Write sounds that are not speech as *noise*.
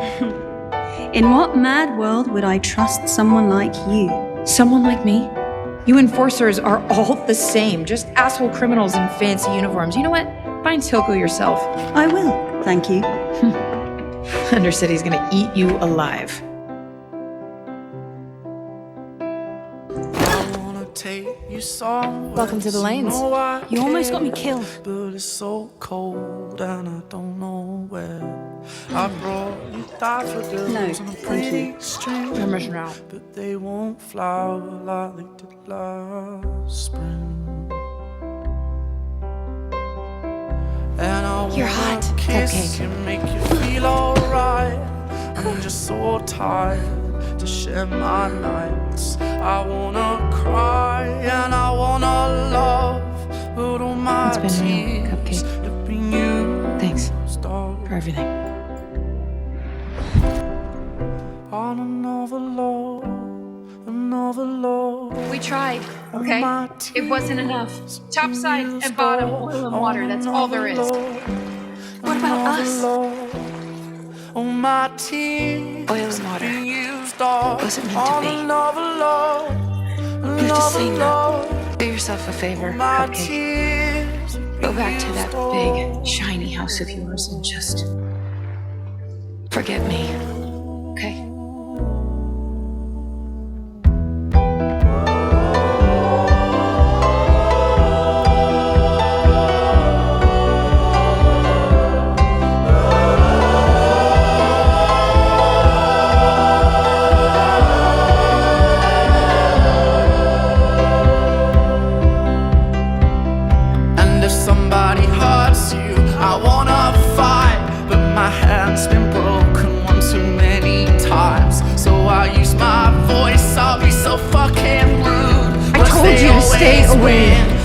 *laughs* In what mad world would I trust someone like you? Someone like me? You enforcers are all the same, just asshole criminals in fancy uniforms. You know what? Find Silko yourself. I will, thank you. *laughs* Undercity's gonna eat you alive. Welcome to the lanes. You almost got me killed. But it's so cold and I don't know where. I brought you daffodils No, thank pretty you. Permission now. but they won't flower like they did last spring. And I You're hot. Cupcake. You make you feel alright. I'm just so tired to share my nights. I wanna cry and I wanna love, but all my It's been tears Cupcake. have been used Thanks for everything. On another love, another love. We tried, okay? It wasn't enough. Top side and bottom, oil and water, that's all there is. What about us? Oh, my tears Oil and water. up Wasn't meant to on be. You've just another seen that. Do yourself a favor, tears Go back to that big, shiny house of yours and just forget me. I wanna fight. But my hand's been broken one too many times. So I use my voice, I'll be so fucking rude. I told you to stay away.